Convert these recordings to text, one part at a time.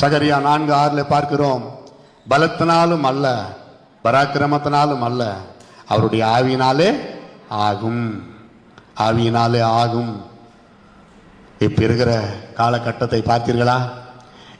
சகரியா நான்கு ஆறில் பார்க்கிறோம். பலத்தினாலும் அல்ல பராக்கிரமத்தினாலும் அல்ல. அவருடைய ஆவியினாலே ஆகும். ஆவியினாலே ஆகும். இப்ப இருக்கிற காலகட்டத்தை பார்த்தீர்களா?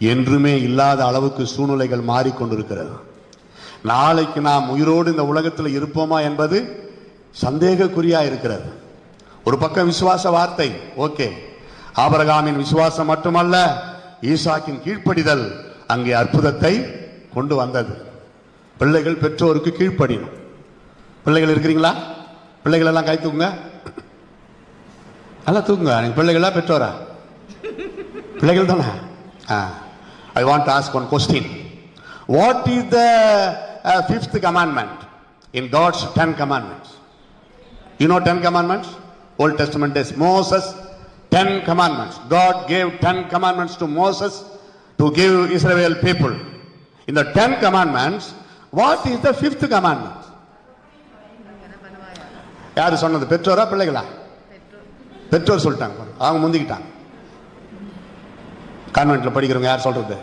என்றுமே இல்லாத அளவுக்கு சூழ்நிலைகள் மாறிக்கொண்டிருக்கிறது. நாளைக்கு நாம் உயிரோடு இந்த உலகத்தில் இருப்போமா என்பது சந்தேகக்குறியா இருக்கிறது. ஒரு பக்கம் விசுவாச வார்த்தை ஓகே. ஆபரகாமின் விசுவாசம் மட்டுமல்ல ஈசாக்கின் கீழ்ப்படிதல் அங்கே அற்புதத்தை கொண்டு வந்தது. பிள்ளைகள் பெற்றோருக்கு கீழ்ப்படியணும். பிள்ளைகள் இருக்கிறீங்களா? பிள்ளைகள் எல்லாம் கை தூக்குங்க. நல்லா தூக்குங்க. நீங்கள் பிள்ளைகளா பெற்றோரா? பிள்ளைகள் தானே? ஆ. I want ask one question what is the fifth commandment in God's ten commandments you know ten commandments old testament is Moses ten commandments God gave ten commandments to Moses to give Israel people இந்த ten commandments what is the fifth commandment யாரு சொன்னது? பெற்றோரா பிள்ளைகளா? பெற்றோர் சொல்லிட்டாங்க. அவங்க முந்திக்கிட்டாங்க. கான்வென்ட்ல படிக்கிறவங்க யார் சொல்றது?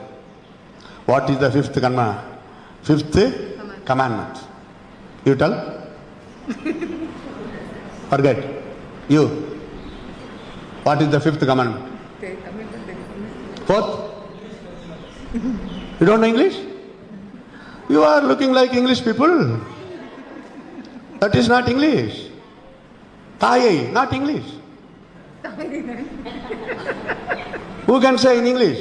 What is the fifth கன்மா fifth commandment you tell forget. You what is the fifth commandment? Fourth? You don't know english? You are looking like english people. That is not english. Thai, not english. Who can say in english?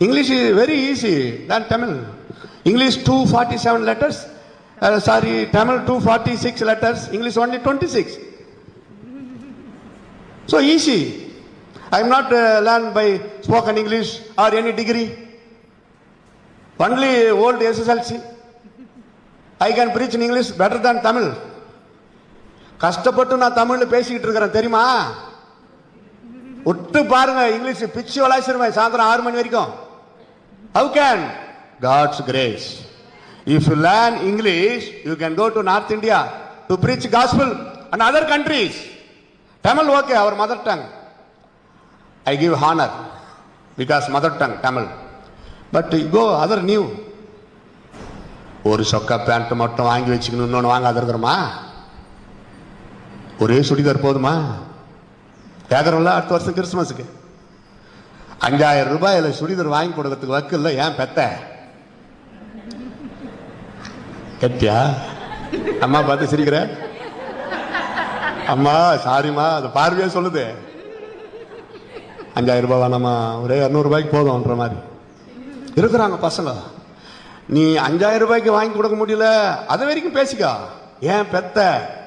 English is very easy than tamil. English 247 letters. Uh, sorry tamil 246 letters. English only 26 so easy. I am not uh, learned by spoken English or any degree. Only old SSLC. I can preach in English better than Tamil. கஷ்டப்பட்டு நான் தமிழில் பேசிக்கிட்டு இருக்கிறேன் தெரியுமா விட்டு பாருங்க English பிச்சு வளாசிருவேன் சாயந்தரம் ஆறு மணி வரைக்கும் how can God's grace if you learn English you can go to North India to preach gospel and other countries Tamil okay our mother tongue I give honor because mother tongue, Tamil. But go other new ஒரு சொக்கா pant மட்டும் வாங்கி வச்சுக்கணும் இன்னொன்று வாங்காத இருக்கிறோமா? ஒரே சுடிதார் போதுமா? கேட்குறோம்ல அடுத்த வருஷம் கிறிஸ்மஸுக்கு அஞ்சாயிரம் ரூபாயில சுடிதார் வாங்கி கொடுக்கறதுக்கு வக்கு இல்லை ஏன் பெத்த? கட்டியா? அம்மா பார்த்து சிரிக்கிற? அம்மா சாரிம்மா அது பார்வையே சொல்லுது. அஞ்சாயிரம் ரூபா வேணாமா ஒரே இரநூறுபாய்க்கு போதும்ன்ற மாதிரி. இருக்கிறாங்க பசங்க. நீ அஞ்சாயிரம் ரூபாய்க்கு வாங்கி கொடுக்க முடியல அது வரைக்கும் பேசிக்கா. ஏன் பெத்த?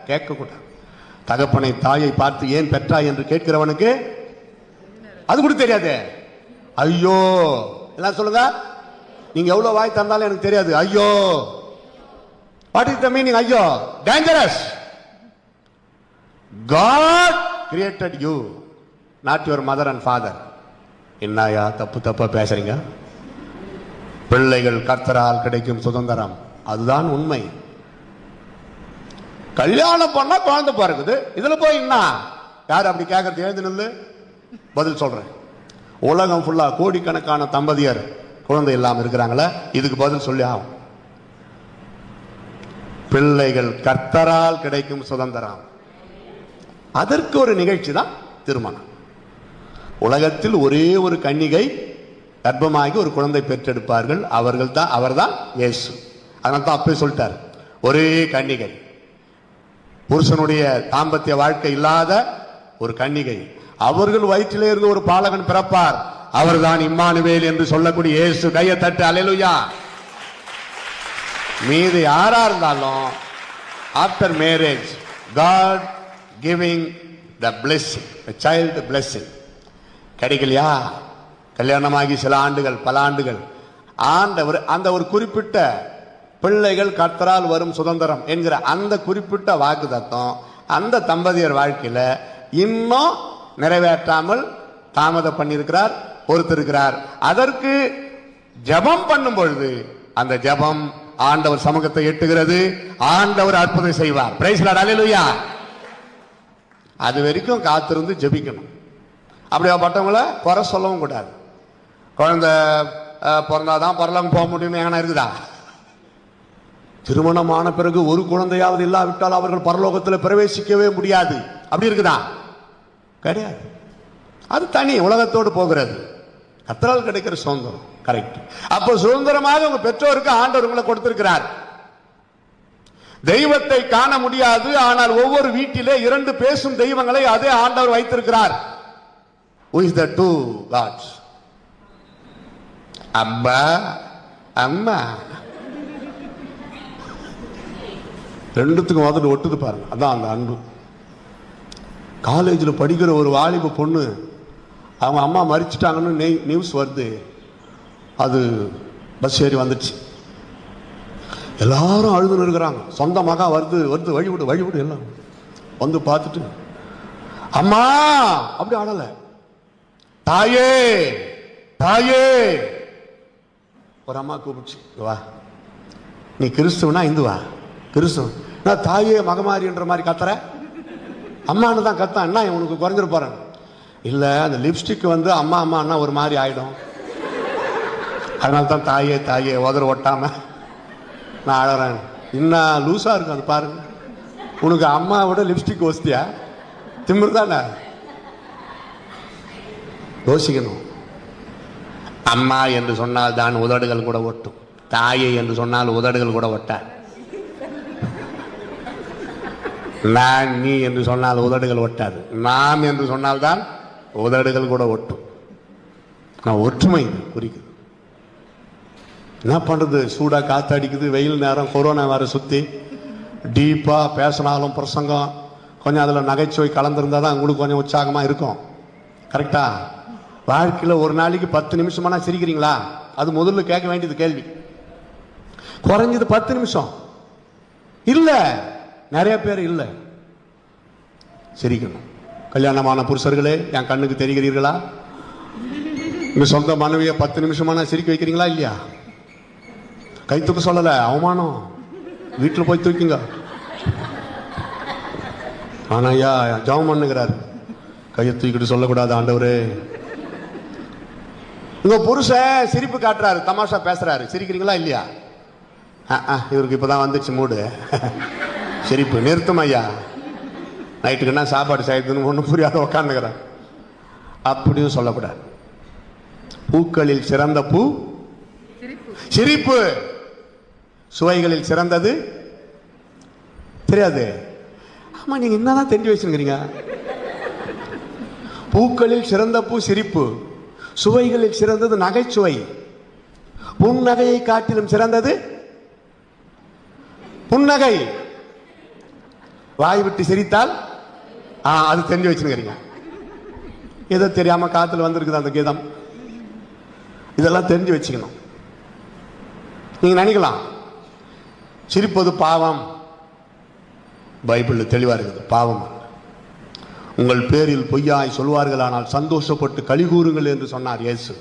கேட்கக்கூடாது தகப்பனை தாயை பார்த்து ஏன் பெற்றா என்று கேட்கிறவனுக்கு அது கூட தெரியாது. ஐயோ எல்லாம் சொல்லுங்க. நீங்க எவ்வளவு வாய் தந்தாலும் எனக்கு தெரியாது. ஐயோ. வாட் இஸ் த மீனிங் ஐயோ dangerous God created you not your mother and father என்னையா தப்பு தப்பா பேசுறீங்க? பிள்ளைகள் கர்த்தரால் கிடைக்கும் சுதந்திரம். அதுதான் உண்மை. கல்யாணம் பண்ணா குழந்தை பிறகுது இதுல போய் என்ன? யார் அப்படி கேட்கறது எழுந்து நில்லு. பதில் சொல்றேன். உலகம் ஃபுல்லா கோடிக்கணக்கான தம்பதியர் குழந்தை இல்லாமல் இருக்கிறாங்களே இதுக்கு பதில் சொல்லி ஆகும் பிள்ளைகள் கர்த்தரால் கிடைக்கும் சுதந்திரம். அதற்கு ஒரு நிகழ்ச்சி தான் திருமணம். உலகத்தில் ஒரே ஒரு கன்னிகை கர்ப்பமாகி ஒரு குழந்தை பெற்றெடுப்பார்கள். அவர்கள் தான் அவர் தான் இயேசு. அதனால தான் அப்பவே சொல்லிட்டார் ஒரே கன்னிகை. புருஷனுடைய தாம்பத்திய வாழ்க்கை இல்லாத ஒரு கன்னிகை. அவர்கள் வயிற்றிலே இருந்து ஒரு பாலகன் பிறப்பார். அவர்தான் இம்மானுவேல் என்று சொல்லக்கூடிய இயேசு கையை தட்டு அலையலுயா மீது யாரா இருந்தாலும் after marriage God giving the blessing child blessing கிடைக்கலையா கல்யாணமாகி சில ஆண்டுகள் பல ஆண்டுகள். ஆண்டவர் அந்த ஒரு குறிப்பிட்ட பிள்ளைகள் கர்த்தரால் வரும் சுதந்திரம் என்கிற அந்த குறிப்பிட்ட வாக்கு தத்துவம் அந்த தம்பதியர் வாழ்க்கையில இன்னும் நிறைவேற்றாமல் தாமதம் பண்ணியிருக்கிறார் பொறுத்திருக்கிறார். அதற்கு ஜெபம் பண்ணும் பொழுது அந்த ஜெபம் ஆண்டவர் சமூகத்தை எட்டுகிறது ஆண்டவர் அற்புதம் செய்வார். பிரைஸ்லாட் அலையிலுயா அது வரைக்கும் காத்திருந்து ஜெபிக்கணும். அப்படியாப்பட்டவங்கள குறை சொல்லவும் கூடாது. குழந்த பிறந்தாதான் பரலங்கம் போக முடியும்னு எங்கன்னா இருக்குதா? திருமணமான பிறகு ஒரு குழந்தையாவது இல்லாவிட்டால் அவர்கள் பரலோகத்தில் பிரவேசிக்கவே முடியாது. அப்படி இருக்குதா? கிடையாது. அது தனி உலகத்தோடு போகிறது. கத்தரால் கிடைக்கிற சுதந்திரம். கரெக்ட் அப்போ சுதந்திரமாக உங்க பெற்றோருக்கு ஆண்டவர் உங்களை கொடுத்திருக்கிறார். தெய்வத்தை காண முடியாது ஆனால் ஒவ்வொரு வீட்டிலே இரண்டு பேசும் தெய்வங்களை அதே ஆண்டவர் வைத்திருக்கிறார். Who is the two gods? அம்மா Amma. ரெண்டுத்துக்கும் முதல்ல ஒட்டுது பாருங்க. அதான் அந்த அன்பு. காலேஜில் படிக்கிற ஒரு வாலிப பொண்ணு அவங்க அம்மா மறிச்சிட்டாங்கன்னு நெய் நியூஸ் வருது. அது பஸ் ஏறி வந்துடுச்சு எல்லாரும் அழுதுன்னு இருக்கிறாங்க. சொந்த மகா வருது வருது வழிவிடு வழிவிடு எல்லாம். வந்து பார்த்துட்டு அம்மா! அப்படி ஆடலை. தாயே தாயே. ஒரு அம்மா கூப்பிடுச்சு வா. நீ கிறிஸ்துவனா இந்துவா கிறிஸ்துவன் நான் தாயே மகமாரின்ற மாதிரி கத்துற? அம்மான்னு தான் கத்தான் என்ன உனக்கு குறைஞ்சிரு போறேன்? இல்லை அந்த லிப்ஸ்டிக் வந்து அம்மா அம்மான்னா ஒரு மாதிரி ஆயிடும். அதனால தான் தாயே தாயே உதற ஒட்டாம நான் அழறேன். இன்னும் லூஸா இருக்கும் அது பாருங்க. உனக்கு அம்மாவோட லிப்ஸ்டிக் வசதியா? திமிர் தானே யோசிக்கணும். அம்மா என்று சொன்னால் தான் உதடுகள் கூட ஒட்டும். தாயை என்று சொன்னால் உதடுகள் கூட ஒட்டார் நான் நீ என்று சொன்னால் உதடுகள் ஒட்டாது. நாம் என்று சொன்னால்தான் உதடுகள் கூட ஒட்டும். நான் ஒற்றுமை இது குறிக்குது. என்ன பண்ணுறது சூடாக காற்றடிக்குது வெயில் நேரம் கொரோனா வேறு சுற்றி டீப்பாக பேசினாலும் பிரசங்கம். கொஞ்சம் அதில் நகைச்சுவை கலந்துருந்தால் தான் உங்களுக்கு கொஞ்சம் உற்சாகமாக இருக்கும். கரெக்டாக வாழ்க்கையில் ஒரு நாளைக்கு பத்து நிமிஷமானா சிரிக்கிறீங்களா? அது முதல்ல கேட்க வேண்டியது கேள்வி. குறைஞ்சது பத்து நிமிஷம். இல்லை. நிறைய பேர் இல்லை. சிரிக்கணும். கல்யாணமான புருஷர்களே என் கண்ணுக்கு தெரிகிறீர்களா? உங்கள் சொந்த மனைவியை பத்து நிமிஷமானா சிரிக்க வைக்கிறீங்களா இல்லையா? கை தூக்க சொல்லலை. அவமானம். வீட்டில் போய் தூக்கிங்க. ஆனா ஐயா ஜவம் பண்ணுகிறார். கையை தூக்கிட்டு சொல்லக்கூடாது ஆண்டவரே. உங்க புருஷன் சிரிப்பு காட்டுறாரு தமாஷா பேசுறாரு. சிரிக்கிறீங்களா இல்லையா? இவருக்கு இப்பதான் வந்துச்சு மூடு. சிரிப்பு நிறுத்தும் ஐயா. நைட்டுக்கு என்ன சாப்பாடு செய்யுதுன்னு ஒன்றும் புரியாத உட்காந்துக்கிறேன் அப்படியும் சொல்லக்கூடாது. பூக்களில் சிறந்த பூ? சிரிப்பு. சுவைகளில் சிறந்தது? தெரியாது. ஆமா நீங்க என்னதான் தெரிஞ்சு வச்சிருக்கிறீங்க? பூக்களில் சிறந்த பூ சிரிப்பு. சுவைகளில் சிறந்தது நகைச்சுவை. புன்னகையை காட்டிலும் சிறந்தது புன்னகை. வாய் விட்டு சிரித்தால் ஆ, அது தெரிஞ்சு வச்சுருக்கிறீங்க ஏதோ தெரியாம காத்துல வந்திருக்குது அந்த கீதம். இதெல்லாம் தெரிஞ்சு வச்சுக்கணும். நீங்க நினைக்கலாம். சிரிப்பது பாவம். பைபிளில் தெளிவா இருக்குது பாவம். உங்கள் பேரில் பொய்யாய் சொல்வார்கள் ஆனால் சந்தோஷப்பட்டு கழிகூறுங்கள் என்று சொன்னார் இயேசு.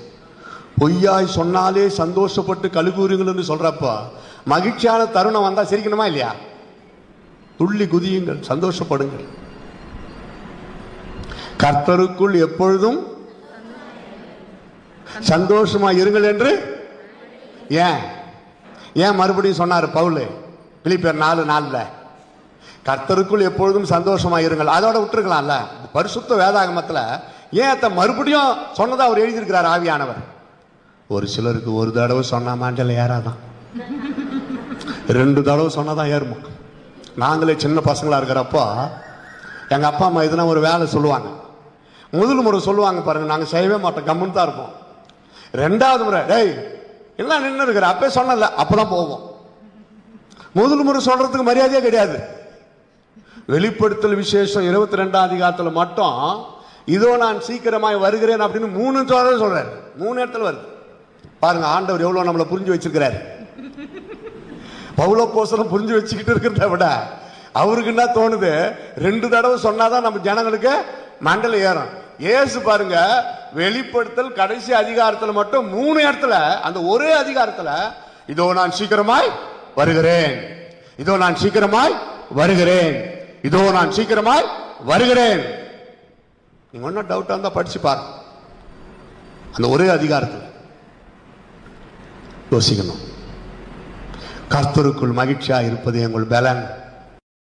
பொய்யாய் சொன்னாலே சந்தோஷப்பட்டு கழுகூறுங்கள் என்று சொல்கிறப்ப மகிழ்ச்சியான தருணம் வந்தால் சிரிக்கணுமா இல்லையா? துள்ளி குதியுங்கள் சந்தோஷப்படுங்கள். கர்த்தருக்குள் எப்பொழுதும் சந்தோஷமா இருங்கள் என்று ஏன்? ஏன் மறுபடியும் சொன்னார் பவுல் பிலிப்பர் நாலு நாளில்? கர்த்தருக்குள் எப்பொழுதும் சந்தோஷமாக இருங்கள் அதோட விட்டுருக்கலாம்ல. பரிசுத்த வேதாகமத்தில் ஏன் அத மறுபடியும் சொன்னதாக அவர் எழுதியிருக்கிறார் ஆவியானவர்? ஒரு சிலருக்கு ஒரு தடவை சொன்னா மாஞ்சல் ஏறாதான். ரெண்டு தடவை சொன்னதான் ஏறுமா. நாங்களே சின்ன பசங்களா இருக்கிறப்போ எங்க அப்பா அம்மா எதுனா ஒரு வேலை சொல்லுவாங்க. முதல் முறை சொல்லுவாங்க பாருங்க நாங்கள் செய்யவே மாட்டோம் கம்முன்னு தான் இருப்போம். ரெண்டாவது முறை டேய் எல்லாம் நின்று இருக்கிற அப்பே சொன்னல அப்பதான் போவோம். முதல் முறை சொல்றதுக்கு மரியாதையே கிடையாது. வெளிப்படுத்தல் விசேஷம் இருபத்தி ரெண்டாம் அதிகாரத்தில் மட்டும் இதோ நான் சீக்கிரமாய் வருகிறேன் அப்படின்னு மூணு தடவை சொல்றாரு. மூணு இடத்துல வருது. பாருங்க ஆண்டவர் எவ்வளோ நம்மளை புரிஞ்சு வச்சிருக்கிறாரு. பௌலப்போசனம் புரிஞ்சு வச்சுக்கிட்டு இருக்கிறத விட அவருக்கு என்ன தோணுது? ரெண்டு தடவை சொன்னாதான் நம்ம ஜனங்களுக்கு மண்டல ஏறும். ஏசு பாருங்க வெளிப்படுத்தல் கடைசி அதிகாரத்தில் மட்டும் மூணு இடத்துல அந்த ஒரே அதிகாரத்தில் இதோ நான் சீக்கிரமாய் வருகிறேன். இதோ நான் சீக்கிரமாய் வருகிறேன். இதோ நான் சீக்கிரமாய் வருகிறேன். நீங்க ஒன்றும் டவுட்டா இருந்தால் படிச்சு பாருங்க அந்த ஒரே அதிகாரத்தில் யோசிக்கணும். கர்த்தருக்குள் மகிழ்ச்சியா இருப்பது எங்கள் பலன்.